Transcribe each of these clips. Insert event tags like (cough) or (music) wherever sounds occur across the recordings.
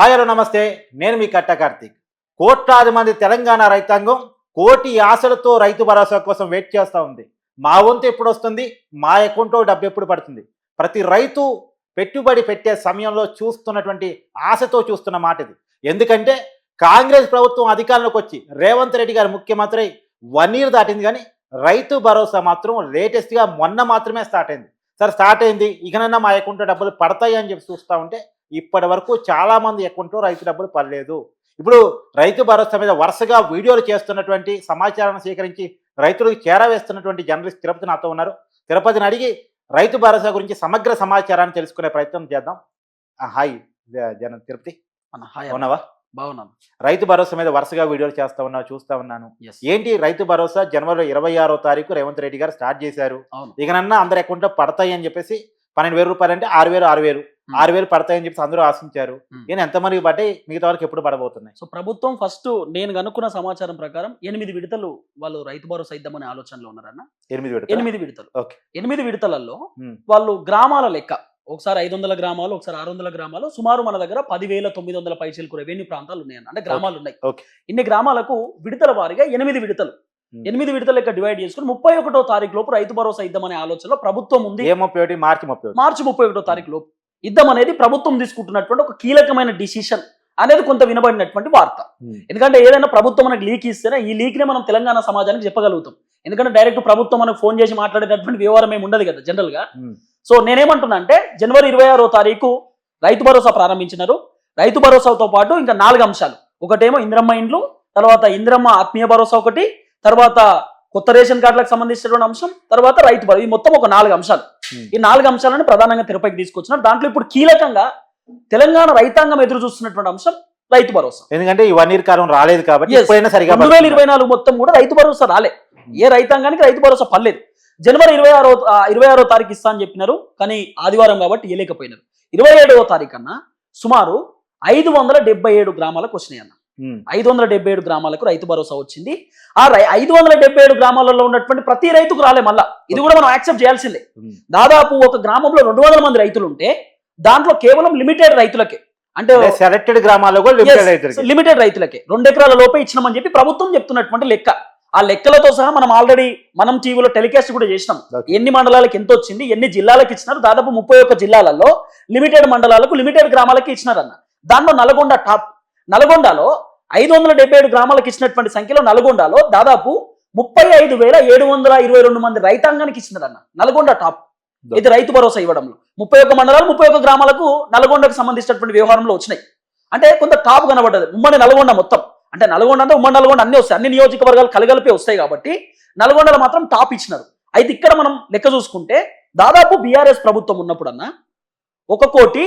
Hi hello నమస్తే. నేను మీ కట్ట కార్తీక్. కోట్లాది మంది తెలంగాణ రైతాంగం కోటి ఆశలతో రైతు భరోసా కోసం వెయిట్ చేస్తూ ఉంది. మా వంతు ఎప్పుడు వస్తుంది మా అకౌంట్లో డబ్బు ఎప్పుడు పడుతుంది? ప్రతి రైతు పెట్టుబడి పెట్టే సమయంలో చూస్తున్నటువంటి ఆశతో చూస్తున్న మాట ఇది ఎందుకంటే కాంగ్రెస్ ప్రభుత్వం అధికారంలోకి వచ్చి రేవంత్ రెడ్డి గారు ముఖ్యమంత్రి వన్ ఇయర్ దాటింది కానీ రైతు భరోసా మాత్రం లేటెస్ట్గా మొన్న మాత్రమే స్టార్ట్ అయింది. సరే స్టార్ట్ అయింది. ఇకనన్నా మా అకౌంట్లో డబ్బులు పడతాయి అని చెప్పి చూస్తూ ఉంటే ఇప్పటి వరకు చాలా మంది అకౌంట్లో రైతు డబ్బులు పడలేదు. ఇప్పుడు రైతు భరోసా మీద వరుసగా వీడియోలు చేస్తున్నటువంటి సమాచారాన్ని సేకరించి రైతులకు చేరవేస్తున్నటువంటి జర్నలిస్ట్ తిరుపతి నాతో ఉన్నారు. తిరుపతిని అడిగి రైతు భరోసా గురించి సమగ్ర సమాచారాన్ని తెలుసుకునే ప్రయత్నం చేద్దాం. హాయ్ జన తిరుపతి. అవునవా బాగున్నాను. రైతు భరోసా మీద వరుసగా వీడియోలు చేస్తా ఉన్నావు చూస్తా ఉన్నాను. ఏంటి రైతు భరోసా? జనవరి ఇరవై ఆరో తారీఖు రేవంత్ రెడ్డి గారు స్టార్ట్ చేశారు. ఇకనన్నా అందరి అకౌంట్లో పడతాయి అని చెప్పేసి పన్నెండు వేల రూపాయలు అంటే ఆరు వేలు ఆరు వేలు. ఆరు వేలు పడతాయని చెప్పేసి అందరూ ఆశించారు. నేను ఎంతమందికి పడ్డాయి? మిగతా వరకు ఎప్పుడు పడబోతున్నాయి? సో ప్రభుత్వం ఫస్ట్ నేను కనుక్కున్న సమాచారం ప్రకారం ఎనిమిది విడతలు వాళ్ళు రైతు భరోసా ఇద్దామనే ఆలోచనలో ఉన్నారన్న. ఎనిమిది విడతలు? ఎనిమిది విడతలు. ఎనిమిది విడతలలో. వాళ్ళు గ్రామాల లెక్క ఒకసారి ఐదు వందల గ్రామాలు ఒకసారి ఆరు వందల గ్రామాలు సుమారు మన దగ్గర పదివేల తొమ్మిది వందల పైచలకు రెవెన్యూ ప్రాంతాలు ఉన్నాయన్న. అంటే గ్రామాలు ఉన్నాయి. ఇన్ని గ్రామాలకు విడతల వారీగా ఎనిమిది విడతలు. ఎనిమిది విడతల లెక్క డివైడ్ చేసుకుని ముప్పై ఒకటో తారీఖు లోపు రైతు భరోసా ఇద్దామనే ఆలోచనలో ప్రభుత్వం ఉంది. మార్చి ముప్పై మార్చి ముప్పై ఒకటో తారీఖు లోపు. ఇద్దాం అనేది ప్రభుత్వం తీసుకుంటున్నటువంటి ఒక కీలకమైన డిసిషన్ అనేది కొంత వినబడినటువంటి వార్త Hmm. ఎందుకంటే ఏదైనా ప్రభుత్వం మనకు లీక్ ఇస్తేనే ఈ లీక్నే మనం తెలంగాణ సమాజానికి చెప్పగలుగుతాం ఎందుకంటే డైరెక్ట్ ప్రభుత్వం మనకు ఫోన్ చేసి మాట్లాడేటటువంటి వ్యవహారం ఏమి ఉండదు కదా జనరల్గా Hmm. సో నేనేమంటున్నా అంటే జనవరి ఇరవై ఆరో తారీఖు రైతు భరోసా ప్రారంభించినారు రైతు భరోసాతో పాటు ఇంకా నాలుగు అంశాలు ఒకటేమో ఇంద్రమ్మ ఇండ్లు తర్వాత ఇంద్రమ్మ ఆత్మీయ భరోసా ఒకటి తర్వాత కొత్త రేషన్ కార్డులకు సంబంధించినటువంటి అంశం తర్వాత రైతు భరోసా ఈ మొత్తం ఒక నాలుగు అంశాలు Hmm. ఈ నాలుగు అంశాలను ప్రధానంగా తెరపైకి తీసుకొచ్చినారు దాంట్లో ఇప్పుడు కీలకంగా తెలంగాణ రైతాంగం ఎదురు చూస్తున్నటువంటి అంశం రైతు భరోసా. ఎందుకంటే ఈ వన్ ఇయర్ కాలం రాలేదు కాబట్టి. ఎప్పుడైనా సరిగా రెండు వేల ఇరవై నాలుగు మొత్తం కూడా రైతు భరోసా రాలే. ఏ రైతాంగానికి రైతు భరోసా పర్లేదు జనవరి ఇరవై ఆరో ఇరవై ఆరో తారీఖు ఇస్తా అని చెప్పినారు. కానీ ఆదివారం కాబట్టి ఇవ్వలేకపోయినారు ఇరవై ఏడవ తారీఖు అన్న సుమారు ఐదు వందల డెబ్బై ఏడు గ్రామాలకు వచ్చినాయి అన్న. ఐదు వందల డెబ్బై ఏడు గ్రామాలకు రైతు భరోసా వచ్చింది. ఆ ఐదు వందల డెబ్బై ఏడు గ్రామాలలో ఉన్నటువంటి ప్రతి రైతుకు రాలే మళ్ళా. ఇది కూడా మనం యాక్సెప్ట్ చేయాల్సిందే. దాదాపు ఒక గ్రామంలో రెండు వందల మంది రైతులు ఉంటే దాంట్లో కేవలం లిమిటెడ్ రైతులకే. అంటే సెలెక్టెడ్ గ్రామాల్లో కూడా లిమిటెడ్ రైతులకి. రెండు ఎకరాల లోపే ఇచ్చినామని చెప్పి ప్రభుత్వం చెప్తున్నటువంటి లెక్క. ఆ లెక్కలతో సహా మనం ఆల్రెడీ మనం టీవీలో టెలికాస్ట్ కూడా చేసినాం. ఎన్ని మండలాలకు ఎంత వచ్చింది ఎన్ని జిల్లాలకు ఇచ్చినారు దాదాపు ముప్పై ఒక్క జిల్లాలలో లిమిటెడ్ మండలాలకు లిమిటెడ్ గ్రామాలకు ఇచ్చినారన్న. దాంట్లో నల్గొండ టాప్. నల్గొండలో ఐదు వందల డెబ్బై ఏడు గ్రామాలకు ఇచ్చినటువంటి సంఖ్యలో నల్గొండలో దాదాపు ముప్పై ఐదు వేల ఏడు వందల ఇరవై రెండు మంది రైతాంగానికి ఇచ్చినారన్న. నల్గొండ టాప్. ఇది రైతు భరోసా ఇవ్వడంలో. ముప్పై ఒక్క మండలాలు ముప్పై ఒక్క గ్రామాలకు నల్గొండకు సంబంధించినటువంటి వ్యవహారంలో వచ్చినాయి. అంటే కొంత టాప్ కనబడ్డది. ఉమ్మడి నల్గొండ మొత్తం. అంటే నల్గొండ అంటే ఉమ్మడి నల్గొండ అన్ని వస్తాయి. అన్ని నియోజకవర్గాలు కలగలిపి వస్తాయి కాబట్టి నల్గొండలో మాత్రం టాప్ ఇచ్చినారు. అయితే ఇక్కడ మనం లెక్క చూసుకుంటే దాదాపు బీఆర్ఎస్ ప్రభుత్వం ఉన్నప్పుడు అన్న ఒక కోటి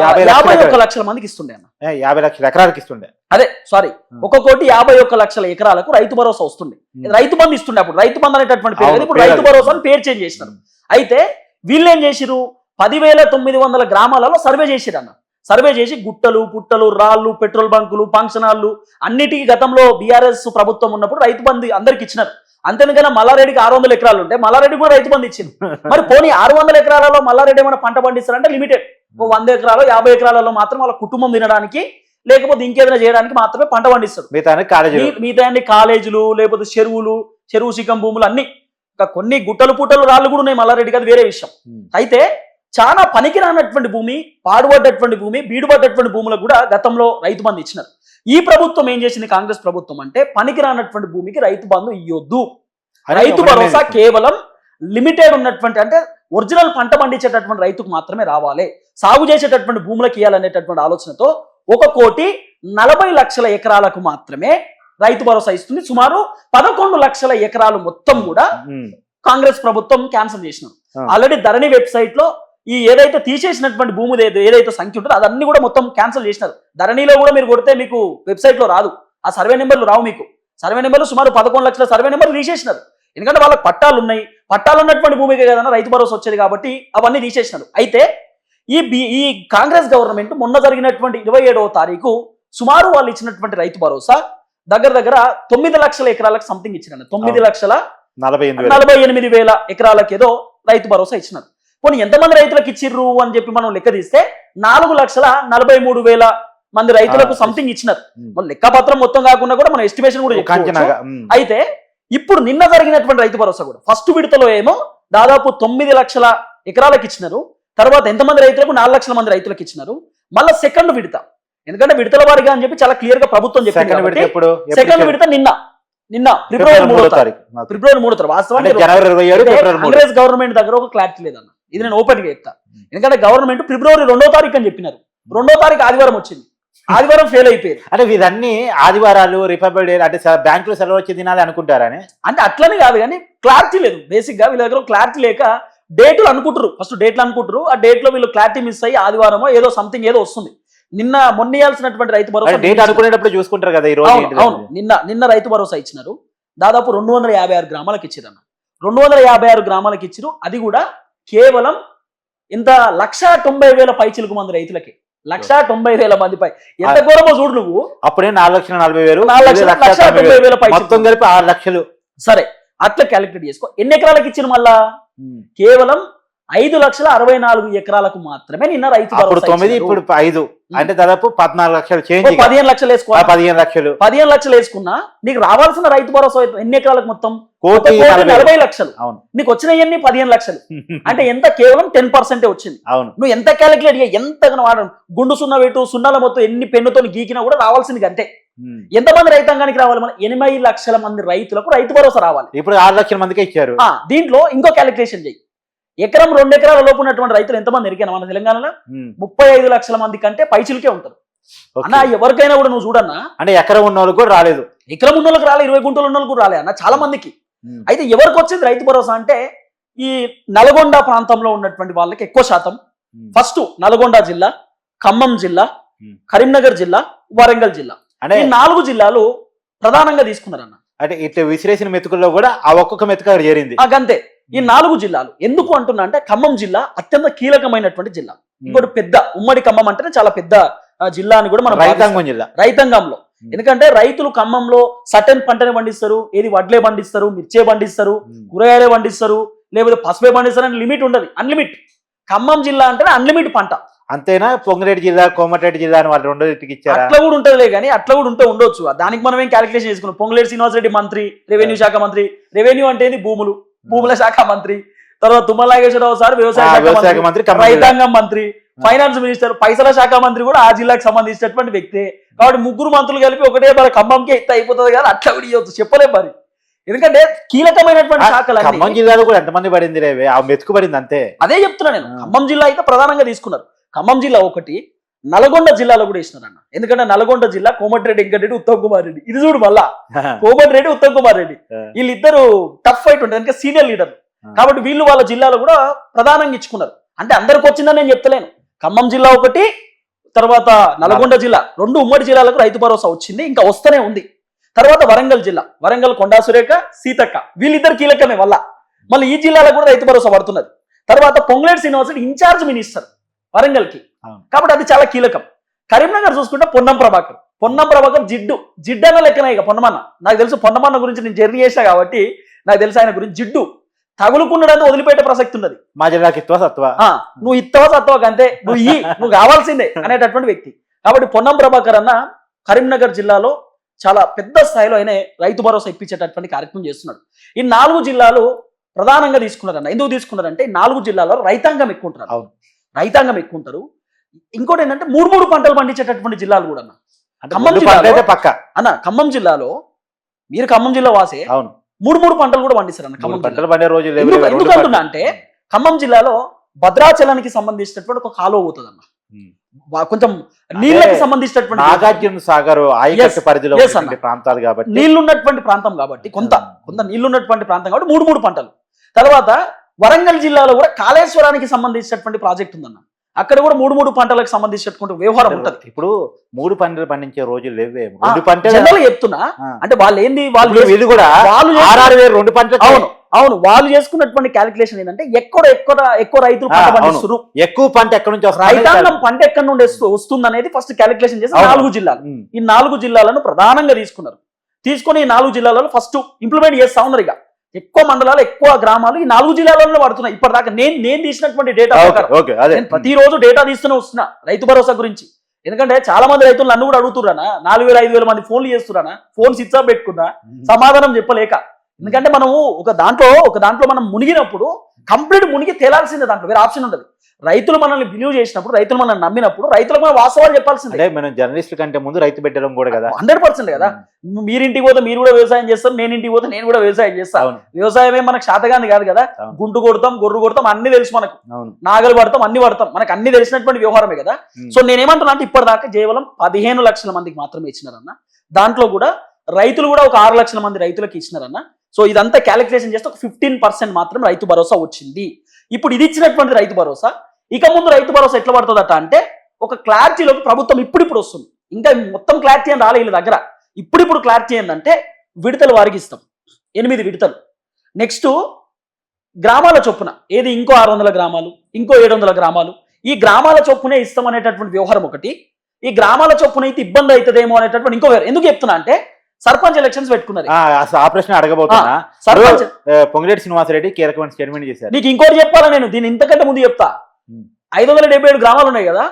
యాభై ఒక్క లక్షల మందికి ఇస్తుండే అన్న. యాభై లక్షల ఎకరాలకు ఇస్తుండే. అదే సారీ. ఒక కోటి యాభై ఒక్క లక్షల ఎకరాలకు రైతు భరోసా వస్తుండే. రైతు బంధు ఇస్తుండే అప్పుడు. రైతు బంధు అనేటటువంటి పేరు ఇప్పుడు రైతు. భరోసా అని పేరు చేంజ్ చేసినారు. అయితే వీళ్ళు ఏం చేసిరు పదివేల తొమ్మిది వందల గ్రామాలలో సర్వే చేసిరు అన్న. సర్వే చేసి గుట్టలు పుట్టలు రాళ్ళు పెట్రోల్ బంకులు ఫంక్షన్ హాల్లు అన్నిటికీ గతంలో బీఆర్ఎస్ ప్రభుత్వం ఉన్నప్పుడు రైతు బంధు అందరికి ఇచ్చినారు. అంతేనకన్నా మల్లారెడ్డికి ఆరు వందల ఎకరాలు ఉంటే మల్లారెడ్డి కూడా రైతు బంధు ఇచ్చింది మరి పోనీ ఆరు వందల ఎకరాలలో మల్లారెడ్డి ఏమైనా పంట పండిస్తారంటే లిమిటెడ్. వంద ఎకరాలు యాభై ఎకరాలలో మాత్రం వాళ్ళ కుటుంబం తినడానికి లేకపోతే ఇంకేదైనా చేయడానికి మాత్రమే పంట పండిస్తారు. మిగతా అన్ని కాలేజీలు. లేకపోతే చెరువులు చెరువు శిఖం భూములు అన్ని. కొన్ని గుట్టలు పుట్టలు రాళ్ళు కూడా ఉన్నాయి మల్లారెడ్డి అది వేరే విషయం. అయితే చాలా పనికిరానటువంటి భూమి పాడుపడ్డటువంటి భూమి బీడుపడ్డటువంటి భూములకు కూడా గతంలో రైతు బంధు ఇచ్చినారు. ఈ ప్రభుత్వం ఏం చేసింది కాంగ్రెస్ ప్రభుత్వం అంటే పనికిరానటువంటి భూమికి రైతు బంధు ఇయ్యొద్దు. రైతు భరోసా కేవలం లిమిటెడ్ ఉన్నటువంటి అంటే ఒరిజినల్ పంట పండించేటటువంటి రైతుకు మాత్రమే రావాలి. సాగు చేసేటటువంటి భూములకు ఇవ్వాలనేటటువంటి ఆలోచనతో ఒక కోటి నలభై లక్షల ఎకరాలకు మాత్రమే రైతు భరోసా ఇస్తుంది. సుమారు పదకొండు లక్షల ఎకరాలు మొత్తం కూడా కాంగ్రెస్ ప్రభుత్వం క్యాన్సిల్ చేసినారు. ఆల్రెడీ ధరణి వెబ్సైట్లో ఈ ఏదైతే తీసేసినటువంటి భూమి ఏదైతే- సంఖ్య ఉంటుందో అదన్నీ కూడా మొత్తం క్యాన్సిల్ చేసినారు. ధరణిలో కూడా మీరు కొడితే మీకు వెబ్సైట్లో రాదు. ఆ సర్వే నెంబర్లు రావు మీకు. సర్వే నెంబర్లు సుమారు పదకొండు లక్షల సర్వే నెంబర్లు తీసేసినారు. ఎందుకంటే వాళ్ళకి పట్టాలు ఉన్నాయి. పట్టాలు ఉన్నటువంటి భూమికే కదన్నా రైతు భరోసా వచ్చేది కాబట్టి అవన్నీ తీసేసినారు. అయితే ఈ బి ఈ కాంగ్రెస్ గవర్నమెంట్ మొన్న జరిగినటువంటి ఇరవై ఏడవ తారీఖు సుమారు వాళ్ళు ఇచ్చినటువంటి రైతు భరోసా దగ్గర దగ్గర తొమ్మిది లక్షల ఎకరాలకు సంథింగ్ ఇచ్చినారు తొమ్మిది. లక్షల నలభై ఎనిమిది వేలు. నలభై ఎనిమిది వేల ఎకరాలకు ఏదో రైతు భరోసా ఇచ్చినారు పోనీ ఎంతమంది రైతులకు ఇచ్చిర్రు అని చెప్పి మనం లెక్క తీస్తే నాలుగు లక్షల నలభై మూడు వేల మంది రైతులకు సంథింగ్ ఇచ్చినారు లెక్కపత్రం మొత్తం కాకుండా కూడా మన ఎస్టిమేషన్ కూడా. అయితే ఇప్పుడు నిన్న జరిగినటువంటి రైతు భరోసా కూడా ఫస్ట్ విడతలో ఏమో దాదాపు తొమ్మిది లక్షల ఎకరాలకు ఇచ్చినారు తర్వాత ఎంతమంది రైతులకు? నాలుగు లక్షల మంది రైతులకు ఇచ్చినారు. మళ్ళీ సెకండ్ విడత. ఎందుకంటే విడతల వారిగా అని చెప్పి చాలా క్లియర్గా ప్రభుత్వం చెప్పింది సెకండ్ విడత నిన్న. నిన్న ఫిబ్రవరి మూడో తారీఖు. ఫిబ్రవరి మూడో తారీఖు. వాస్తవానికి గవర్నమెంట్ దగ్గర ఒక క్లారిటీ లేదన్న. ఇది నేను ఓపెన్గా చెప్తా. ఎందుకంటే గవర్నమెంట్ ఫిబ్రవరి రెండో తారీఖు అని చెప్పినారు. రెండో తారీఖు ఆదివారం వచ్చింది. ఆదివారం ఫెయిల్ అయిపోయింది. అంటే ఇవన్నీ ఆదివారాలు రిపబ్లిక్ డే అంటే బ్యాంకులో సెలవు వచ్చే దినాలు అనుకుంటారని అంటే అట్లని కాదు కానీ క్లారిటీ లేదు. బేసిక్గా వీళ్ళ దగ్గర క్లారిటీ లేక డేట్లు అనుకుంటారు ఫస్ట్ డేట్లు అనుకుంటారు ఆ డేట్లో వీళ్ళు క్లారిటీ మిస్ అయ్యి ఆదివారమో ఏదో సంథింగ్ ఏదో వస్తుంది. నిన్న మొన్న ఇవ్వాల్సినటువంటి రైతు భరోసా డేట్ అనుకునేటప్పుడు చూసుకుంటారు కదా ఈ రోజు అవును. నిన్న నిన్న రైతు భరోసా ఇచ్చినారు. దాదాపు రెండు వందల యాభై ఆరు గ్రామాలకు ఇచ్చిరన్న రెండు వందల యాభై ఆరు గ్రామాలకు ఇచ్చిరు అది కూడా కేవలం ఇంత లక్ష తొంభై వేల పైచిలకు మంది రైతులకి. లక్ష తొంభై వేల మంది పై. ఎంత ఘోరమో చూడు నువ్వు. అప్పుడే నాలుగు లక్షల నలభై వేలు తొంభై వేలు. మొత్తం కలిపి ఆరు లక్షలు. సరే అట్లా క్యాలిక్యులేట్ చేసుకో. ఎన్ని ఎకరాలకు ఇచ్చిన మళ్ళా? కేవలం ఐదు లక్షల అరవై నాలుగు ఎకరాలకు మాత్రమే నిన్న రైతు అప్పుడు తొమ్మిది. ఇప్పుడు ఐదు. అంటే దాదాపు పద్నాలుగు లక్షలు చేంజ్. పదిహేను లక్షలు వేసుకో ఆ పదిహేను లక్షలు. పదిహేను లక్షలు వేసుకున్నా నీకు రావాల్సిన రైతు భరోసా ఎన్ని ఎకరాలకు మొత్తం? కోటి నలభై లక్షలు. అవును. నీకు వచ్చినవన్నీ పదిహేను లక్షలు. (laughs) అంటే ఎంత? కేవలం టెన్ పర్సెంటే వచ్చింది. అవును. నువ్వు ఎంత క్యాలిక్యులేట్ ఎంత వాడడం? గుండు సున్నా పెట్టు సున్నాల మొత్తం ఎన్ని పెన్నుతో గీకినా కూడా రావాల్సింది అంతే. ఎంతమంది రైతాంగానికి రావాలి మన? ఎనభై లక్షల మంది రైతులకు రైతు భరోసా రావాలి. ఇప్పుడు ఆరు లక్షల మందికి ఇచ్చారు. దీంట్లో ఇంకో క్యాలిక్యులేషన్ చెయ్యి. ఎకరం రెండు ఎకరాల లోపు ఉన్నటువంటి రైతులు ఎంతమంది ఎరికాను మన తెలంగాణలో. ముప్పై ఐదు లక్షల మంది కంటే పైచిలకే ఉంటారు. అన్న ఎవరికైనా కూడా నువ్వు చూడన్నా. అంటే ఎకరం ఉన్న వాళ్ళకి కూడా రాలేదు. ఎకరం ఉన్న వాళ్ళకి రాలే ఇరవై గుంటలు ఉన్న వాళ్ళకి కూడా రాలే అన్న చాలా మందికి. అయితే ఎవరికి వచ్చింది రైతు భరోసా అంటే ఈ నల్గొండ ప్రాంతంలో ఉన్నటువంటి వాళ్ళకి ఎక్కువ శాతం. ఫస్ట్ నల్గొండ జిల్లా ఖమ్మం జిల్లా. కరీంనగర్ జిల్లా వరంగల్ జిల్లా. అంటే ఈ నాలుగు జిల్లాలు ప్రధానంగా తీసుకున్నారన్న. అంటే ఇట్లా విసిరేసిన మెతుకుల్లో కూడా ఆ ఒక్కొక్క మెతుకు అక్కడ చేరింది. గంతే. ఈ నాలుగు జిల్లాలు ఎందుకు అంటున్నా అంటే ఖమ్మం జిల్లా అత్యంత కీలకమైనటువంటి జిల్లా. ఇంకోటి పెద్ద ఉమ్మడి ఖమ్మం అంటేనే చాలా పెద్ద జిల్లా అని కూడా మనం. రైతాంగం జిల్లా. రైతాంగంలో. ఎందుకంటే రైతులు ఖమ్మంలో సటన్ పంటని పండిస్తారు ఏది వడ్లే పండిస్తారు మిర్చే పండిస్తారు. కూరగాయలే పండిస్తారు లేకపోతే పసుపే పండిస్తారు అని లిమిట్ ఉండదు. అన్లిమిట్. ఖమ్మం జిల్లా అంటేనే అన్లిమిట్ పంట. అంతేనా? పొంగిరెడ్డి జిల్లా కోమటిరెడ్డి జిల్లా అని వాళ్ళు రెండింటికి ఇచ్చారా? అట్లా కూడా ఉంటుందిలే కానీ అట్లా కూడా ఉంటే ఉండొచ్చు. దానికి మనం ఏం క్యాలిక్యులేషన్ చేసుకున్నాం? పొంగులేటి శ్రీనివాస్ రెడ్డి మంత్రి రెవెన్యూ శాఖ మంత్రి. రెవెన్యూ అంటే భూములు. భూముల శాఖ మంత్రి. తర్వాత తుమ్మల నాగేశ్వరరావు సార్ వ్యవసాయ మంత్రి. రైతాంగం మంత్రి ఫైనాన్స్ మినిస్టర్ పైసల శాఖ మంత్రి కూడా ఆ జిల్లాకు సంబంధించినటువంటి వ్యక్తే. కాబట్టి ముగ్గురు మంత్రులు కలిపి ఒకటే మరి ఖమ్మంకే ఎత్త అయిపోతుంది కదా అట్లా కూడా ఇవ్వచ్చు చెప్పలేం మరి. ఎందుకంటే కీలకమైనటువంటి శాఖలు ఖమ్మం జిల్లాలో కూడా ఎంతమంది పడింది రేవే ఆ మెతుకు పడింది అంతే. అదే చెప్తున్నా నేను. ఖమ్మం జిల్లా అయితే ప్రధానంగా తీసుకున్నారు. ఖమ్మం జిల్లా ఒకటి నల్గొండ జిల్లాలో కూడా ఇస్తున్నారు అన్న ఎందుకంటే నల్గొండ జిల్లా కోమటిరెడ్డి వెంకటరెడ్డి ఉత్తమ్ కుమార్ రెడ్డి. ఇది చూడు మళ్ళా. (laughs) కోమటిరెడ్డి ఉత్తమ్ కుమార్ రెడ్డి. వీళ్ళిద్దరు టఫ్ ఫైట్ ఉంటుంది ఎందుకంటే సీనియర్ లీడర్. కాబట్టి వీళ్ళు వాళ్ళ జిల్లాలో కూడా ప్రధానంగా ఇచ్చుకున్నారు. అంటే అందరికి వచ్చిందని నేను చెప్తలేను. ఖమ్మం జిల్లా ఒకటి తర్వాత నల్గొండ జిల్లా. రెండు ఉమ్మడి జిల్లాలకు రైతు భరోసా వచ్చింది ఇంకా వస్తూనే ఉంది. తర్వాత వరంగల్ జిల్లా. వరంగల్ కొండా సురేఖ సీతక్క. వీళ్ళిద్దరు కీలకమే వల్ల మళ్ళీ ఈ జిల్లాలో కూడా రైతు భరోసా పడుతున్నది. తర్వాత పొంగులేటి శ్రీనివాసుడు ఇన్ఛార్జ్ మినిస్టర్ వరంగల్కి. కాబట్టి అది చాలా కీలకం. కరీంనగర్ చూసుకుంటే పొన్నం ప్రభాకర్. పొన్నం ప్రభాకర్ జిడ్డు. జిడ్డు అన్న లెక్కనే ఇక పొన్నమన్న. నాకు తెలుసు పొన్నమన్న గురించి నేను జర్నీ చేసిన కాబట్టి నాకు తెలుసు ఆయన గురించి. జిడ్డు. తగులుకున్నాడని వదిలిపెట్టే ప్రసక్తి ఉన్నది. మా జిల్లాకి ఇత్వ సత్వ ఆ, నువ్వు ఇత్తవా సత్వా అంతే నువ్వు ఈ నువ్వు కావాల్సిందే అనేటటువంటి వ్యక్తి. కాబట్టి పొన్నం ప్రభాకర్ అన్న కరీంనగర్ జిల్లాలో చాలా పెద్ద స్థాయిలో ఆయన రైతు భరోసా ఇప్పించేటటువంటి కార్యక్రమం చేస్తున్నాడు. ఈ నాలుగు జిల్లాలు ప్రధానంగా తీసుకున్నారన్న. ఎందుకు తీసుకున్నారంటే ఈ నాలుగు జిల్లాలో రైతాంగం ఎక్కువ ఉంటారు అవును. రైతాంగం ఎక్కువ ఉంటారు ఇంకోటి ఏంటంటే మూడు మూడు పంటలు పండించేటటువంటి జిల్లాలు కూడా ఖమ్మం జిల్లాలో- పక్క అన్న ఖమ్మం జిల్లాలో మీరు ఖమ్మం జిల్లా వాసే అవును మూడు మూడు పంటలు కూడా పండిస్తారు అన్న ఖమ్మం. పంటలు పండే రోజు లేవు ఎందుకు- రెండు ఎందుకు పంటలు. అంటున్నా అంటే ఖమ్మం జిల్లాలో భద్రాచలానికి సంబంధించినటువంటి ఒక కాలువ పోతుంది అన్న. కొంచెం నీళ్ళకి సంబంధించినటువంటి నాగార్జున సాగర్. పరిధిలో ప్రాంతాలు కాబట్టి నీళ్ళున్నటువంటి ప్రాంతం కాబట్టి కొంత. కొంత నీళ్ళున్నటువంటి ప్రాంతం కాబట్టి మూడు మూడు పంటలు తర్వాత వరంగల్ జిల్లాలో కూడా కాళేశ్వరానికి సంబంధించినటువంటి ప్రాజెక్ట్ ఉందన్న. అక్కడ కూడా మూడు మూడు పంటలకు సంబంధించినటువంటి వ్యవహారం ఉంటది. ఇప్పుడు మూడు పంటలు పండించే రోజులు లేవే రెండు పంటలు చెప్తున్నా. అంటే వాళ్ళు ఏంది వాళ్ళు ఇది కూడా వాళ్ళు రెండు పంటలు అవును అవును వాళ్ళు చేసుకున్నటువంటి క్యాలిక్యులేషన్ ఏంటంటే ఎక్కువ ఎక్కువ ఎక్కువ రైతులు పంట. పండిస్తున్నారు. ఎక్కువ పంట ఎక్కడి నుంచి రైతాంగం పంట ఎక్కడి నుండి వస్తుంది అనేది ఫస్ట్ క్యాలిక్యులేషన్ చేసి. నాలుగు జిల్లాలు. ఈ నాలుగు జిల్లాలను ప్రధానంగా తీసుకున్నారు. తీసుకొని ఈ నాలుగు జిల్లాలలో ఫస్ట్ ఇంప్లిమెంట్ చేస్తా ఉన్నారు ఇక. ఎక్కువ మండలాలు ఎక్కువ గ్రామాలు ఈ నాలుగు జిల్లాలలో పడుతున్నాయి ఇప్పటిదాకా నేను నేను తీసినటువంటి డేటా నేను ప్రతిరోజు డేటా తీస్తూనే వస్తున్నా రైతు భరోసా గురించి. ఎందుకంటే చాలా మంది రైతులు నన్ను కూడా అడుగుతురానా నాలుగు వేల ఐదు వేల మంది ఫోన్లు చేస్తురానా ఫోన్ స్విచ్ ఆఫ్ పెట్టుకున్నా సమాధానం చెప్పలేక. ఎందుకంటే మనము ఒక దాంట్లో ఒక దాంట్లో మనం మునిగినప్పుడు కంప్లీట్ మునిగి తేలాల్సిందే దాంట్లో. వేరే ఆప్షన్ ఉండదు. రైతులు మనల్ని బిలీవ్ చేసినప్పుడు రైతులు మనల్ని నమ్మినప్పుడు రైతులకు మనం వాస్తవాలు చెప్పాల్సిందే. అంటే మనం జర్నలిస్ట్ కంటే ముందు రైతు పెట్టడం కూడా కదా. హండ్రెడ్ పర్సెంట్ కదా. మీరింటికి పోతే మీరు కూడా వ్యవసాయం చేస్తారు నేను ఇంటికి పోతే నేను కూడా వ్యవసాయం చేస్తాను వ్యవసాయమే మనకు శాతగాని కాదు కదా. గుంటు కొడతాం గొర్రు కొడతాం అన్ని తెలుసు మనకు. నాగలు పడతాం అన్ని పడతాం. మనకు అన్ని తెలిసినటువంటి వ్యవహారమే కదా. సో నేనేమంటున్నా అంటే ఇప్పటిదాకా కేవలం పదిహేను లక్షల మందికి మాత్రమే ఇచ్చినారన్న. దాంట్లో కూడా రైతులు కూడా ఒక ఆరు లక్షల మంది రైతులకు ఇచ్చినారన్న. సో ఇదంతా క్యాలిక్యులేషన్ చేస్తే ఒక ఫిఫ్టీన్ పర్సెంట్ మాత్రం రైతు భరోసా వచ్చింది. ఇప్పుడు ఇది ఇచ్చినటువంటి రైతు భరోసా ఇక ముందు రైతు భరోసా ఎట్లా పడుతుందట అంటే ఒక క్లారిటీలోకి ప్రభుత్వం ఇప్పుడిప్పుడు వస్తుంది. ఇంకా మొత్తం క్లారిటీ అని రాలే వీళ్ళ దగ్గర. ఇప్పుడిప్పుడు క్లారిటీ ఏంటంటే విడతలు వారికి ఇస్తాం. ఎనిమిది విడతలు. నెక్స్ట్ గ్రామాల చొప్పున ఏది ఇంకో ఆరు వందల గ్రామాలు ఇంకో ఏడు వందల గ్రామాలు ఈ గ్రామాల చొప్పునే ఇస్తాం అనేటటువంటి వ్యవహారం ఒకటి. ఈ గ్రామాల చొప్పున అయితే ఇబ్బంది అవుతుందేమో అనేటటువంటి ఇంకో ఎందుకు చెప్తున్నా అంటే సర్పంచ్ ఎలక్షన్స్ పెట్టుకున్నారు. ఆ, ప్రశ్న అడగబోతున్నా. సర్పంచ్ పొంగిరెడ్డి శ్రీనివాసరెడ్డి కీలకమైన స్టేట్మెంట్ చేశారు. నీకు ఇంకోటి చెప్పాలా నేను? దీని ఇంతకంటే ముందు చెప్తా. ఐదు వందల డెబ్బై ఏడు గ్రామాలు ఉన్నాయి కదా?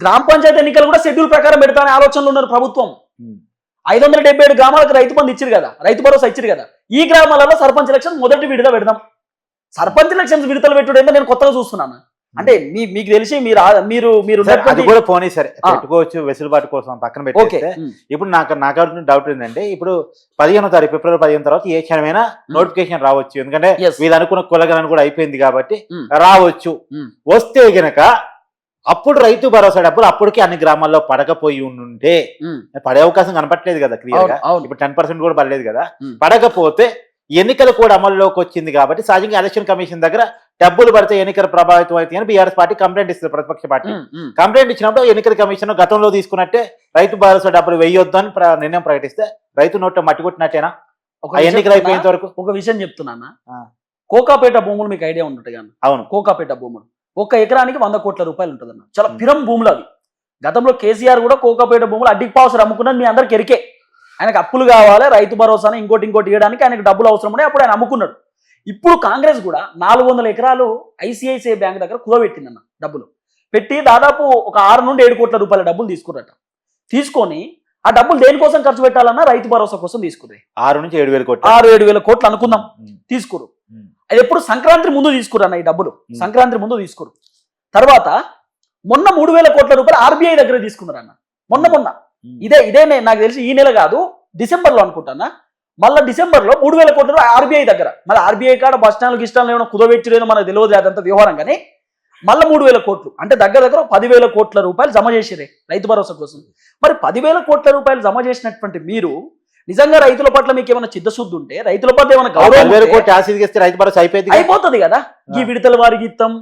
గ్రామ పంచాయతీ ఎన్నికలు కూడా షెడ్యూల్ ప్రకారం పెడతానే ఆలోచనలు ఉన్నారు ప్రభుత్వం. ఉమ్. ఐదు వందల డెబ్బై ఏడు గ్రామాలకు రైతు బంధు ఇచ్చారు కదా? రైతు భరోసా ఇచ్చారు కదా? ఈ గ్రామాలలో సర్పంచ్ ఎలక్షన్ మొదటి విడత పెడదాం. సర్పంచ్ ఎలక్షన్స్ విడతలు పెట్టుడు నేను కొత్తగా చూస్తున్నాను. అంటే మీ మీకు తెలిసి మీరు మీరు మీరు అది కూడా పోనీ సరే. పెట్టుకోవచ్చు వెసులుబాటు కోసం పక్కన పెట్టేస్తే ఇప్పుడు నాకు నాకు డౌట్ ఏంటంటే ఇప్పుడు పదిహేనో తారీఖు ఫిబ్రవరి పదిహేను తర్వాత ఏ క్షణమైనా నోటిఫికేషన్ రావచ్చు ఎందుకంటే. వీళ్ళు అనుకున్న కులగలను కూడా అయిపోయింది కాబట్టి. రావచ్చు. వస్తే గనక అప్పుడు రైతు భరోసా డబ్బులు అప్పటికి అన్ని గ్రామాల్లో పడకపోయి ఉమ్. పడే అవకాశం కనపట్లేదు కదా క్లియర్గా ఇప్పుడు టెన్ పర్సెంట్ కూడా పడలేదు కదా. పడకపోతే ఎన్నికలు కూడా అమల్లోకి వచ్చింది కాబట్టి సహజంగా ఎలక్షన్ కమిషన్ దగ్గర డబ్బులు పడితే ఎన్నికలు ప్రభావితం అవుతాయి అని బీఆర్ఎస్ పార్టీ కంప్లైంట్ ఇస్తుంది ప్రతిపక్ష పార్టీ. కంప్లైంట్ ఇచ్చినప్పుడు ఎన్నికల కమిషన్ గతంలో తీసుకున్నట్టే రైతు భరోసా డబ్బులు వేయొద్దు అని ప్ర- నిర్ణయం ప్రకటిస్తే రైతు నోట్లో మట్టి కొట్టినట్టేనా? ఒక ఆ విషయం ఎన్నికలు చెప్తున్నా, అయిపోయేంత వరకు. ఒక విషయం చెప్తున్నానా ఆ. కోకాపేట భూములు మీకు ఐడియా ఉన్నట్టుగా అవును. కోకాపేట భూములు. ఒక్క ఎకరానికి వంద కోట్ల రూపాయలు ఉంటుందన్న. చాలా. పిరం భూములు అవి. గతంలో కేసీఆర్ కూడా కోకాపేట భూములు అడ్డికి పావుసర్ అమ్ముకున్నది మీ అందరికి ఎరికే. ఆయనకు అప్పులు కావాలి రైతు భరోసాని ఇంకోటి ఇంకోటి ఇవ్వడానికి ఆయనకు డబ్బులు అవసరం ఉండే అప్పుడు ఆయన అమ్ముకున్నాడు. ఇప్పుడు కాంగ్రెస్ కూడా నాలుగు వందల ఎకరాలు ఐసిఐసిఐ బ్యాంక్ దగ్గర కుదబెట్టిందన్న డబ్బులు. పెట్టి దాదాపు ఒక ఆరు నుండి ఏడు కోట్ల రూపాయల డబ్బులు తీసుకున్నట్ట తీసుకొని ఆ డబ్బులు దేనికోసం ఖర్చు పెట్టాలన్నా రైతు భరోసా కోసం తీసుకుర్రు. ఆరు నుంచి ఏడు వేలు కొట్టారు ఆరు ఏడు వేల కోట్లు అనుకుందాం తీసుకురు అది ఎప్పుడు సంక్రాంతి ముందు తీసుకురన్న ఈ డబ్బులు. సంక్రాంతి ముందు తీసుకురు తర్వాత మొన్న మూడు వేల కోట్ల రూపాయలు ఆర్బీఐ దగ్గర తీసుకున్నారు అన్న మొన్న మొన్న. ఇదే ఇదే నాకు తెలిసి ఈ నెల కాదు డిసెంబర్లో అనుకుంటానా? మళ్ళీ డిసెంబర్లో మూడు వేల కోట్ల ఆర్బీఐ దగ్గర. మళ్ళీ ఆర్బీఐ కాడ బస్ స్టాండ్లు గిస్టాన్లు ఏమైనా కుదబెట్టిరేదో మనకు తెలియదు అదంతా వ్యవహారం. కానీ మళ్ళీ మూడు వేల కోట్లు అంటే దగ్గర దగ్గర పదివేల కోట్ల రూపాయలు జమ చేసిరే రైతు భరోసా కోసం. మరి పదివేల కోట్ల రూపాయలు జమ చేసినటువంటి మీరు నిజంగా రైతుల పట్ల మీకు ఏమైనా చిత్తశుద్ధి ఉంటే రైతుల పట్ల ఏమైనా గౌరవం రైతు భరోసా అయిపోయింది? అయిపోతుంది కదా. ఈ. విడతల వారికి ఇస్తాం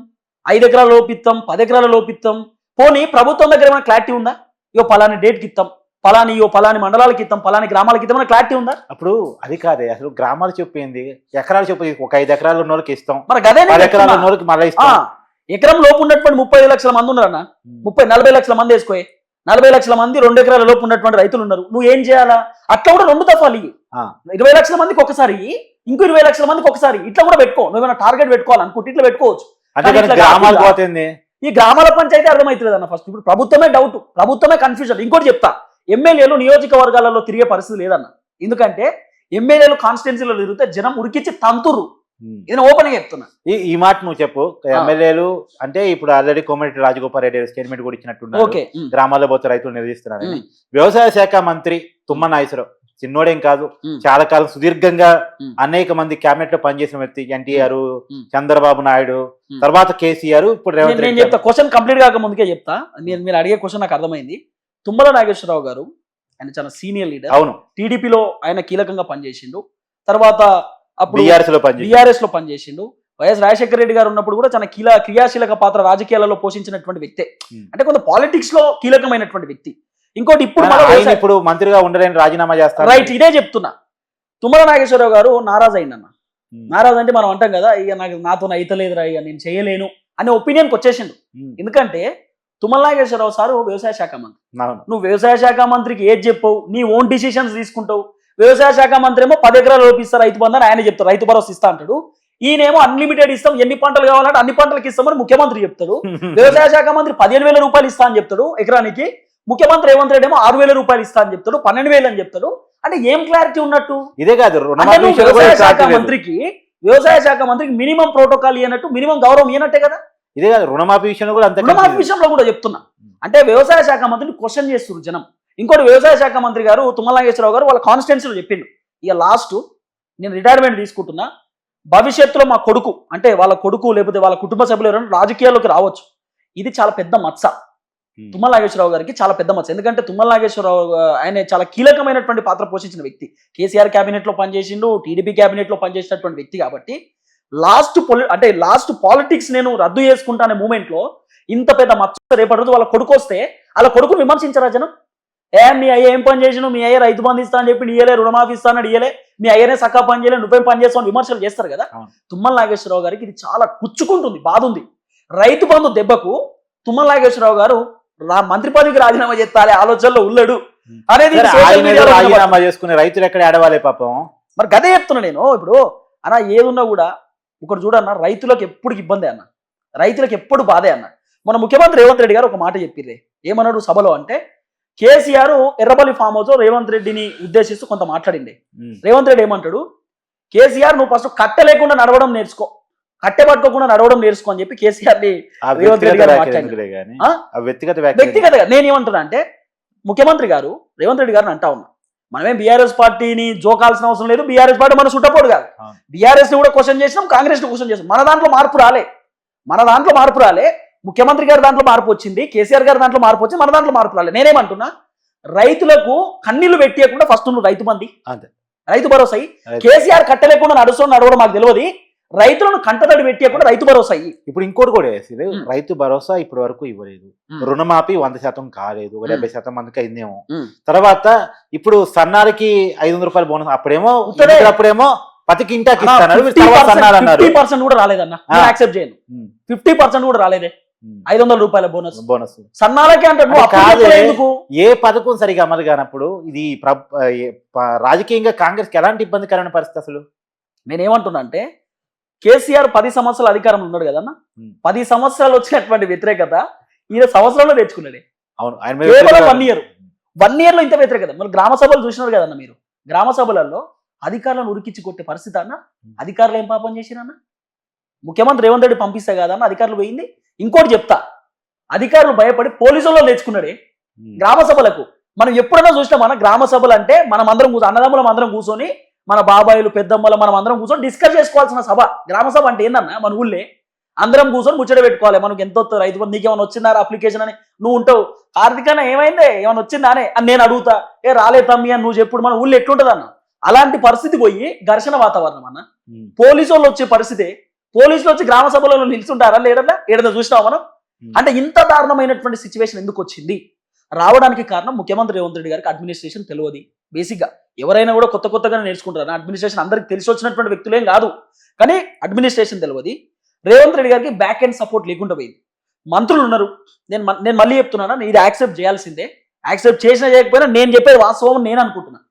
ఐదు ఎకరాల లోపిస్తాం పది ఎకరాల లోపిస్తాం పోనీ ప్రభుత్వం దగ్గర ఏమైనా క్లారిటీ ఉందా? ఇగో పలాని డేట్కి ఇస్తాం పలాని ఇగో పలాని మండలాలకి ఇస్తాం పలాని గ్రామాలకి ఇస్తాం క్లారిటీ ఉందా? అప్పుడు అది కాదే అసలు గ్రామాలు చెప్పింది ఎకరాలు చెప్పి ఒక ఐదు ఎకరాలు ఉన్న వాళ్ళకి ఇస్తాం మరి పది ఎకరాలు. ఉన్న వాళ్ళకి మళ్ళీ ఆ, ఇస్తాం ఎకరం లోపు ఉన్నటువంటి ముప్పై ఐదు లక్షల మంది ఉన్నారన్న. ముప్పై నలభై లక్షల మంది వేసుకోయి. నలభై లక్షల మంది రెండు ఎకరాల లోపు ఉన్నటువంటి రైతులు ఉన్నారు. నువ్వు ఏం చేయాలా? అట్లా కూడా రెండు దఫాలు. ఇరవై లక్షల మందికి ఒకసారి ఇంకో ఇరవై లక్షల మందికి ఒకసారి ఇట్లా కూడా పెట్టుకో. నువ్వేమైనా టార్గెట్ పెట్టుకోవాలనుకుంటే ఇట్లా పెట్టుకోవచ్చు. గ్రామాలు పోతుంది? ఈ గ్రామాల పంచాయతీ అర్థమవుతుంది అన్న ఫస్ట్ ఇప్పుడు ప్రభుత్వమే డౌట్ ప్రభుత్వమే కన్ఫ్యూజన్ ఇంకోటి చెప్తా. ఎమ్మెల్యేలు నియోజకవర్గాలలో తిరిగే పరిస్థితి లేదన్న. ఎందుకంటే ఎమ్మెల్యేలు కాన్స్టిట్యున్సీలో తిరిగితే జనం ఉరికిచ్చి తంతురు. ఇది ఓపెన్ చెప్తున్నా. ఈ ఈ మాట నువ్వు చెప్పు. ఎమ్మెల్యేలు అంటే ఇప్పుడు ఆల్రెడీ కోమటి రాజగోపాల్ రెడ్డి స్టేట్మెంట్ కూడా ఇచ్చినట్టున్నారు. ఉమ్, గ్రామాల్లో పోతే రైతులు నిలదీస్తున్నారని. ఉమ్, వ్యవసాయ శాఖ మంత్రి తుమ్మ నాగేశ్వరరావు చిన్నోడేం కాదు. చాలా కాలం సుదీర్ఘంగా. అనేక మంది క్యాబినెట్లో పనిచేసిన వ్యక్తి ఎన్టీఆర్. చంద్రబాబు నాయుడు. తర్వాత కేసీఆర్ ఇప్పుడు నేను రేవంత్ నేను రెడ్డి చెప్తా క్వశ్చన్ కంప్లీట్ కాక ముందుకే చెప్తా. నేను మీరు అడిగే క్వశ్చన్ నాకు అర్థమైంది. తుమ్మల నాగేశ్వరరావు గారు ఆయన చాలా సీనియర్ లీడర్. అవును. టీడీపీలో ఆయన కీలకంగా పనిచేసిండు. తర్వాత అప్పుడు బీఆర్ఎస్లో పనిచేసిండు. వైఎస్ రాజశేఖర రెడ్డి గారు ఉన్నప్పుడు కూడా చాలా కీల క్రియాశీలక పాత్ర రాజకీయాలలో పోషించినటువంటి వ్యక్తే. అంటే కొంత పాలిటిక్స్లో కీలకమైనటువంటి వ్యక్తి. ఇంకోటి ఇప్పుడు మన ఇప్పుడు మంత్రిగా ఉండలేని రాజీనామా చేస్తారు రైట్ ఇదే చెప్తున్నా. తుమ్మల నాగేశ్వరరావు గారు నారాజ్ అయిందన్న. నారాజ్ అంటే మనం అంటాం కదా ఇక నాకు నాతో అయితలేదురా ఇక నేను చేయలేను అనే ఒపీనియన్కి వచ్చేసిండు. ఎందుకంటే తుమ్మల నాగేశ్వరరావు సారు వ్యవసాయ శాఖ మంత్రి. నువ్వు వ్యవసాయ శాఖ మంత్రికి ఏది చెప్పవు నీ ఓన్ డిసిషన్స్ తీసుకుంటావు. వ్యవసాయ శాఖ మంత్రి ఏమో పది ఎకరాలు లోపిస్తారు రైతు బంధు అని ఆయన చెప్తారు రైతు భరోసా ఇస్తా అంటాడు. ఈయనేమో అన్లిమిటెడ్ ఇస్తాం ఎన్ని పంటలు కావాలంటే అన్ని పంటలకు ఇస్తామని ముఖ్యమంత్రి చెప్తాడు. (laughs) వ్యవసాయ శాఖ మంత్రి పదిహేను వేల రూపాయలు ఇస్తా అని చెప్తాడు ఎకరానికి ముఖ్యమంత్రి రేవంత్ రెడ్డి ఏమో ఆరు వేల రూపాయలు ఇస్తా అని చెప్తాడు పన్నెండు వేలు అని చెప్తాడు. అంటే ఏం క్లారిటీ ఉన్నట్టు? ఇదే కాదు వ్యవసాయ శాఖ. మంత్రికి వ్యవసాయ శాఖ మంత్రికి మినిమం ప్రోటోకాల్ ఇవ్వనట్టు మినిమం గౌరవం ఇవ్వనట్టే కదా? ఇదే కాదు రుణమాఫీ విషయంలో కూడా అంతే రుణమాఫీ. విషయంలో కూడా చెప్తున్నా. అంటే వ్యవసాయ శాఖ మంత్రిని క్వశ్చన్ చేస్తున్నారు జనం. ఇంకోటి వ్యవసాయ శాఖ మంత్రి గారు తుమ్మల నాగేశ్వరరావు గారు వాళ్ళ కాన్స్టిట్యున్సీలో చెప్పిండు. ఇక లాస్ట్ నేను రిటైర్మెంట్ తీసుకుంటున్నా. భవిష్యత్తులో మా కొడుకు అంటే వాళ్ళ కొడుకు లేకపోతే వాళ్ళ కుటుంబ సభ్యులు ఎవరైనా రాజకీయాల్లోకి రావచ్చు. ఇది చాలా పెద్ద మచ్చ. Hmm. తుమ్మల నాగేశ్వరరావు గారికి చాలా పెద్ద మచ్చ. ఎందుకంటే తుమ్మల నాగేశ్వరరావు ఆయన చాలా కీలకమైనటువంటి పాత్ర పోషించిన వ్యక్తి. కేసీఆర్ కేబినెట్లో పనిచేసిండు టీడీపీ కేబినెట్లో పనిచేసినటువంటి వ్యక్తి కాబట్టి లాస్ట్ పొలి అంటే లాస్ట్ పాలిటిక్స్ నేను రద్దు చేసుకుంటానే మూమెంట్లో ఇంత పెద్ద మచ్చ రేపటి రోజు వాళ్ళ కొడుకు వస్తే వాళ్ళ కొడుకు విమర్శించరా జనం? ఏ మీ అయ్య ఏం పని చేసినావు మీ అయ్య రైతు బంధు ఇస్తా అని చెప్పి ఇయ్యలే రుణమాఫీ ఇస్తా అని ఇయ్యలే. మీ అయ్యనే సక్కా పని చేయలే నువ్వేం పని చేస్తావు విమర్శలు చేస్తారు కదా. తుమ్మల నాగేశ్వరరావు గారికి ఇది చాలా కుచ్చుకుంటుంది బాధ ఉంది రైతు బంధు దెబ్బకు తుమ్మల నాగేశ్వరరావు గారు రా మంత్రి పదవికి రాజీనామా చేస్తారే ఆలోచనలో ఉల్లడు. అనేది. రాజీనామా చేసుకుని రైతులు ఎక్కడ ఆడవాలి పాపం? మరి గదే చెప్తున్నా నేను ఇప్పుడు అన్న ఏదున్నా కూడా ఒకటి చూడన్న రైతులకు ఎప్పుడు ఇబ్బంది అన్న. రైతులకు ఎప్పుడు బాధే అన్న. మన ముఖ్యమంత్రి రేవంత్ రెడ్డి గారు ఒక మాట చెప్పిర్రే. ఏమన్నాడు సభలో అంటే కేసీఆర్ ఎర్రబల్లి ఫామ్ హౌస్ రేవంత్ రెడ్డిని ఉద్దేశిస్తూ కొంత మాట్లాడిండే. ఉమ్. రేవంత్ రెడ్డి ఏమంటాడు? కేసీఆర్ నువ్వు ఫస్ట్ కట్టె లేకుండా నడవడం నేర్చుకో. కట్టె పట్టుకోకుండా నడవడం నేర్చుకో అని చెప్పి కేసీఆర్ని వ్యక్తిగత గారు వ్యక్తిగతంగా నేను ఏమంటున్నా అంటే ముఖ్యమంత్రి గారు రేవంత్ రెడ్డి గారిని అంటా ఉన్నా మనమేం బీఆర్ఎస్ పార్టీని జోకాల్సిన అవసరం లేదు బీఆర్ఎస్ పార్టీ మన సుట్టపోడు కాదు. బీఆర్ఎస్ని కూడా క్వశ్చన్ చేసినాం కాంగ్రెస్ని క్వశ్చన్ చేసినాం. మన దాంట్లో మార్పు రాలే. మన దాంట్లో మార్పు రాలే. ముఖ్యమంత్రి గారి దాంట్లో మార్పు వచ్చింది కేసీఆర్ గారి దాంట్లో మార్పు వచ్చింది మన దాంట్లో మార్పు రాలే. నేనేమంటున్నా రైతులకు కన్నీళ్ళు పెట్టేయకుండా ఫస్ట్ నువ్వు రైతు మంది. రైతు భరోసా. కేసీఆర్ కట్టలేకుండా నడుస్తున్న నడవడం మాకు తెలియదు. రైతులను కంటతడి పెట్టేయకుండా రైతు భరోసా అయ్యి. ఇప్పుడు ఇంకోటి కూడా వేసింది. రైతు భరోసా ఇప్పటి వరకు ఇవ్వలేదు. రుణమాఫీ వంద శాతం కాలేదు ఒక. డెబ్బై శాతం మందికి అయిందేమో. తర్వాత ఇప్పుడు సన్నాలకి ఐదు వందల రూపాయలు బోనస్ అప్పుడేమో. అప్పుడేమో పతికి ఇంటాకి అన్నా, ఇస్తాను 50% సన్నాలు అన్నారు 50% కూడా రాలేదన్న. యాక్సెప్ట్ చేయను. ఫిఫ్టీ పర్సెంట్ కూడా రాలేదే ఐదు వందల రూపాయల బోనస్ బోనస్ సన్నాలకి అంటే ఏ పథకం సరిగా అమలు కానప్పుడు ఇది రాజకీయంగా కాంగ్రెస్కి ఎలాంటి ఇబ్బందికరమైన పరిస్థితి అసలు నేనేమంటున్నా అంటే కేసీఆర్ పది సంవత్సరాల అధికారంలో ఉన్నాడు కదన్న. పది సంవత్సరాలు వచ్చినటువంటి వ్యతిరేకత ఈయన సంవత్సరంలో తెచ్చుకున్నాడే అవును కేవలం one year. వన్ ఇయర్లో ఇంత వ్యతిరేకత. మరి గ్రామ సభలు చూసినారు కదన్న మీరు? గ్రామ సభలలో అధికారులను ఉరికిచ్చి కొట్టే పరిస్థితి అన్న? అధికారులు ఏం పాపం చేసిరన్న? ముఖ్యమంత్రి రేవంత్ రెడ్డి పంపిస్తే కదన్న అధికారులు పోయింది? ఇంకోటి చెప్తా. అధికారులు భయపడి పోలీసుల్లో నేర్చుకున్నాడే. గ్రామ సభలకు. మనం ఎప్పుడైనా చూసినా మన గ్రామ సభలు అంటే మనం అందరం కూర్చో అన్నదమ్ములం అందరం కూర్చొని మన బాబాయిలు పెద్దమ్మలు మనం అందరం కూర్చొని డిస్కస్ చేసుకోవాల్సిన సభ. గ్రామ సభ అంటే ఏందన్నా? మన ఊళ్ళే. అందరం కూర్చొని ముచ్చట పెట్టుకోవాలి. మనకి ఎంత రైతు బంధు నీకేమైనా వచ్చిందా? అప్లికేషన్ అని. నువ్వు ఉంటావు. ఆర్థికంగా ఏమైందే? ఏమైనా వచ్చిందా అని. అని నేను అడుగుతా. ఏ రాలే తమ్మి అని నువ్వు చెప్పుడు మన ఊళ్ళో ఎట్లుంటది అన్న అలాంటి పరిస్థితి పోయి ఘర్షణ వాతావరణం అన్న. పోలీసు వాళ్ళు వచ్చే పరిస్థితి పోలీసులు వచ్చి గ్రామ సభలలో నిల్చుంటారా? లేడన్నా ఏడన్నా చూసినావా మనం. అంటే ఇంత దారుణమైనటువంటి సిచ్యువేషన్ ఎందుకు వచ్చింది? రావడానికి కారణం ముఖ్యమంత్రి రేవంత్ రెడ్డి గారికి అడ్మినిస్ట్రేషన్ తెలియదు. బేసిక్గా ఎవరైనా కూడా కొత్త కొత్తగానే నేర్చుకుంటారు. అడ్మినిస్ట్రేషన్ అందరికి తెలిసి వచ్చినటువంటి వ్యక్తులేం కాదు. కానీ అడ్మినిస్ట్రేషన్ తెలియదు రేవంత్ రెడ్డి గారికి బ్యాక్ అండ్ సపోర్ట్ లేకుండా పోయింది. మంత్రులు ఉన్నారు. నేను నేను మళ్ళీ చెప్తున్నాను? ఇది యాక్సెప్ట్ చేయాల్సిందే. యాక్సెప్ట్ చేసినా చేయకపోయినా నేను చెప్పేది వాస్తవం నేను అనుకుంటున్నాను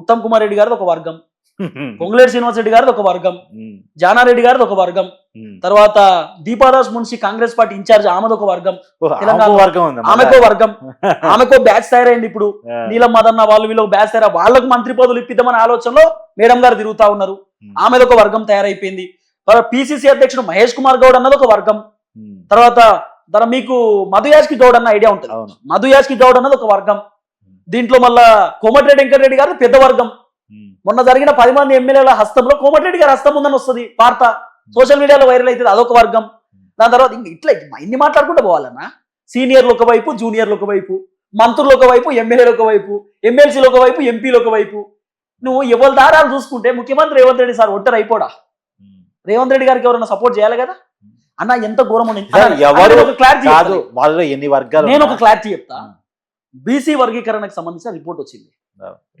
ఉత్తమ్ కుమార్ రెడ్డి గారిది ఒక వర్గం. (laughs) పొంగులేటి శ్రీనివాస్ రెడ్డి గారిది ఒక వర్గం. జానారెడ్డి గారిది ఒక వర్గం. తర్వాత Deepa Das Munshi Congress party incharge ఆమెది ఒక వర్గం. తెలంగాణ- ఆమెకు వర్గం ఆమెకో వర్గం. (laughs) ఆమెకో బ్యాచ్ తయారైంది ఇప్పుడు. నీలం మదన్న వాళ్ళు వీళ్ళు బ్యాచ్ తయారు? వాళ్ళకు మంత్రి పదవులు ఇప్పిద్దామనే ఆలోచనలో మేడం గారు తిరుగుతా ఉన్నారు. ఆమెది ఒక వర్గం తయారైపోయింది. తర్వాత పిసిసి అధ్యక్షుడు మహేష్ కుమార్ గౌడ్ అన్నది ఒక వర్గం. తర్వాత తర్వాత మీకు మధు యాష్కి గౌడ్ అన్న ఐడియా ఉంటుంది. మధు యాష్కి గౌడ్ అన్నది ఒక వర్గం. దీంట్లో మళ్ళా కోమటిరెడ్డి వెంకటరెడ్డి గారు పెద్ద వర్గం. మొన్న జరిగిన పది మంది ఎమ్మెల్యేల హస్తంలో కోమటిరెడ్డి గారి హస్తం ఉందని వస్తుంది వార్త. సోషల్ మీడియాలో వైరల్ అవుతుంది అదొక వర్గం. దాని తర్వాత ఇంక ఇట్లా ఇన్ని మాట్లాడుకుంటూ పోవాలన్నా సీనియర్లు ఒకవైపు జూనియర్లు ఒకవైపు మంత్రులు ఒకవైపు ఎమ్మెల్యేలు ఒకవైపు ఎమ్మెల్సీలు ఒకవైపు ఎంపీలు ఒకవైపు. నువ్వు ఎవరి దారాలు చూసుకుంటే ముఖ్యమంత్రి రేవంత్ రెడ్డి సార్ ఒంటరి అయిపోడా. రేవంత్ రెడ్డి గారికి ఎవరైనా సపోర్ట్ చేయాలి కదా? అన్న ఎంత ఘోరం అన్న, ఎవరు నేను ఒక క్లారిటీ కాదు వాళ్ళలో ఎన్ని వర్గాలు నేను ఒక క్లారిటీ చెప్తా. ఉమ్. బీసీ వర్గీకరణకు సంబంధించిన రిపోర్ట్ వచ్చింది.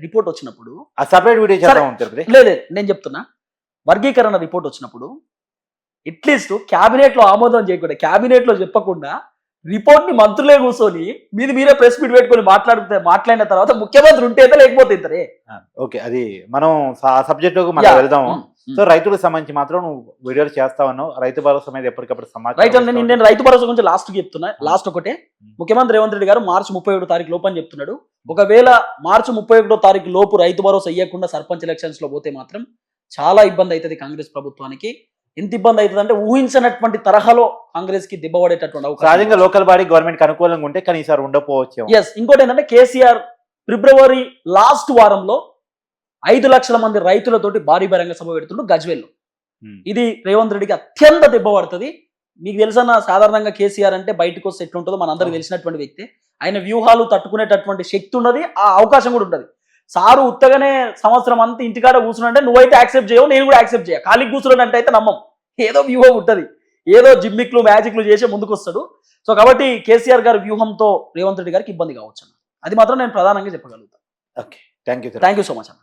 రిపోర్ట్ వచ్చినప్పుడు ఆ సపరేట్ వీడియో చేద్దాం తిరుపతి లేదు నేను చెప్తున్నా. వర్గీకరణ రిపోర్ట్ వచ్చినప్పుడు అట్లీస్ట్ క్యాబినెట్లో ఆమోదం చేయకుండా క్యాబినెట్లో చెప్పకుండా రిపోర్ట్ని మంత్రులే కూర్చొని మీది మీరే ప్రెస్ మీట్ పెట్టుకొని మాట్లాడితే మాట్లాడిన తర్వాత ముఖ్యమంత్రి ఉంటేదా లేకపోతే ఇద్దరే ఓకే అది మనం ఆ సబ్జెక్ట్ మనం సో రైతులకు సంబంధించి మాత్రం నువ్వు వీడియోలు చేస్తా ఉన్నావు రైతు భరోసా మీద ఎప్పటికప్పుడు సమాచారం రైట్ అండి నేను రైతు భరోసా గురించి లాస్ట్కి చెప్తున్నా. లాస్ట్ ఒకటే. ముఖ్యమంత్రి రేవంత్ రెడ్డి గారు మార్చి ముప్పై ఒకటో తారీఖు లోపు అని చెప్తున్నాడు. ఒకవేళ మార్చి ముప్పై ఒకటో తారీఖు లోపు రైతు భరోసా ఇవ్వకుండా సర్పంచ్ ఎలక్షన్స్లో పోతే మాత్రం చాలా ఇబ్బంది అవుతుంది కాంగ్రెస్ ప్రభుత్వానికి. ఎంత ఇబ్బంది అవుతుంది అంటే ఊహించినటువంటి తరహాలో కాంగ్రెస్కి దిబ్బబడేటటువంటి సహజంగా లోకల్ బాడీ గవర్నమెంట్ అనుకూలంగా ఉంటే కానీ ఈసారి ఉండకపోవచ్చు ఎస్ ఇంకోటి ఏంటంటే కేసీఆర్ ఫిబ్రవరి లాస్ట్ వారంలో ఐదు లక్షల మంది రైతులతోటి భారీ బహిరంగ సభ పెడుతుండు గజ్వేల్లో. ఇది రేవంత్ రెడ్డికి అత్యంత దెబ్బ పడుతుంది. మీకు తెలుసన్న సాధారణంగా కేసీఆర్ అంటే బయటకు వస్తే ఎట్లుంటుందో మనందరికీ తెలిసినటువంటి వ్యక్తి. ఆయన వ్యూహాలు తట్టుకునేటటువంటి శక్తి ఉన్నది ఆ అవకాశం కూడా ఉంటుంది సారు ఉత్తగానే సంవత్సరం అంతా ఇంటికాడ కూర్చున్నాడంటే నువ్వైతే యాక్సెప్ట్ చేయవు నేను కూడా యాక్సెప్ట్ చేయ. ఖాళీ కూర్చున్నాడంటే అయితే నమ్మం. ఏదో వ్యూహం ఉంటుంది. ఏదో జిమ్మిక్లు మ్యాజిక్లు చేసే ముందుకు వస్తాడు. సో కాబట్టి కేసీఆర్ గారి వ్యూహంతో రేవంత్ రెడ్డి గారికి ఇబ్బంది కావచ్చు అన్న అది మాత్రం నేను ప్రధానంగా చెప్పగలుగుతాను okay. Thank you thank you so much అన్న.